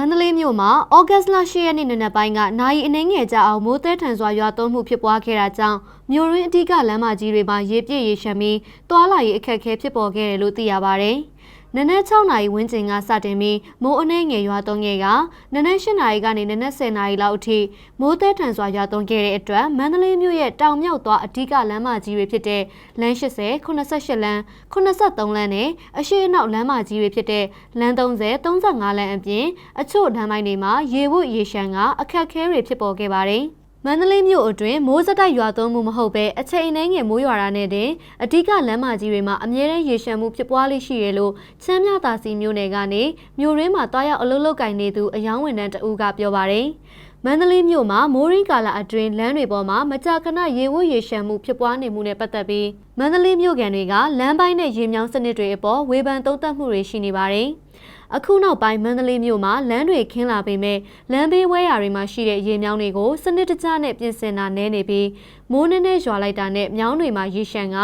မန္တလေးမြို့မှာဩဂတ်စ်လ10ရက်နေ့နံနက်ပိုင်းကနိုင်အနှင်းငယ်ကြအောင်မိုးသည်ထန်စွာရွာသွန်းမှုဖြစ်ပွားခဲ့တာကြောင့်မြို့ရင်းအဓိကလမ်းမကြီးတွေမှာရေပြည့်ရေရှမ်းပြီးတွာလာရေးအခက်အခဲဖြစ်ပေါ်ခဲ့တယ်လို့သိရပါဗျ။ နနက်6နာရီဝန်းကျင်ကစတင်ပြီးမိုးအနှဲငယ်ရွာသွန်းခဲ့ကနနက်8နာရီကနေနနက်10နာရီလောက်အထိမိုးသည်ထန်စွာရွာသွန်းခဲ့တဲ့အတွက်မန္တလေးမြို့ရဲ့တောင်မြောက်သွားအဓိကလမ်းမကြီးတွေဖြစ်တဲ့လမ်း80 88လမ်း83လမ်းနဲ့အရှိအနောက်လမ်းမကြီးတွေဖြစ်တဲ့လမ်း30 35လမ်းအပြင်အချို့လမ်းပိုင်းတွေမှာရေဝတ်ရေရှမ်းကအခက်အခဲတွေဖြစ်ပေါ်ခဲ့ပါတယ်။ မန္တလေးမြို့အတွင်းမိုးစတိုက်ရွာသွန်းမှုမဟုတ်ပဲအချိန်အနှဲငယ်မိုးရွာတာနဲ့တင်အဓိကလမ်းမကြီးတွေမှာအမြဲတမ်းရေရှမ်းမှုဖြစ်ပွားလိရှိရလို့ချမ်းမြသာစီမြို့နယ်ကနေမြို့ရင်းမှာတွားရောက်အလုပ်လုပ်ကင်နေသူအယောင်းဝန်ထမ်းတဦးကပြောပါတယ်။ မန္တလေးမြို့မှာမိုးရင်းကာလအတွင်းလမ်းတွေပေါ်မှာမကြာခဏရေဝတ်ရေရှမ်းမှုဖြစ်ပွားနေမှုနဲ့ပတ်သက်ပြီးမန္တလေးမြို့ကန်တွေကလမ်းပိုင်းနဲ့ရေမြောင်းစနစ်တွေအပေါ်ဝေဖန်သုံးသပ်မှုတွေရှိနေပါတယ်။အခုနောက်ပိုင်းမန္တလေးမြို့မှာလမ်းတွေခင်းလာပေမဲ့လမ်းဘေးဝဲယာတွေမှာရှိတဲ့ရေမြောင်းတွေကိုစနစ်တကျနဲ့ပြင်ဆင်တာနည်းနေပြီးမိုးနှင်းနဲ့ရွာလိုက်တာနဲ့မြောင်းတွေမှာရေရှမ်းက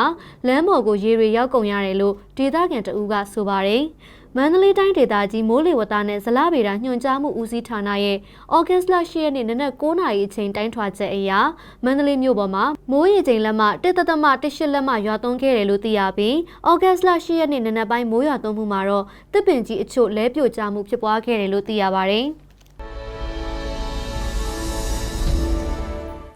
လမ်းပေါ်ကိုရေတွေရောက်ကုန်ရတယ်လို့ဒေသခံတအူးကဆိုပါတယ်။မန္တလေးတိုင်းဒေသကြီးမိုးလေဝသနဲ့ဇလဗေဒညွှန်ကြားမှုဦးစီးဌာနရဲ့ဩဂတ်စ်လ10ရက်နေ့နနက်9:00နာရီအချိန်တိုင်းထွာချက်အရမန္တလေးမြို့ပေါ်မှာမိုးရေချိန်လက်မ1.18လက်မရွာသွန်းခဲ့တယ်လို့သိရပြီးဩဂတ်စ်လ10ရက်နေ့နနက်ပိုင်းမိုးရွာသွန်းမှုမှာတော့တစ်ပင်ကြီးအချို့လဲပြိုကျမှုဖြစ်ပွားခဲ့တယ်လို့သိရပါတယ်။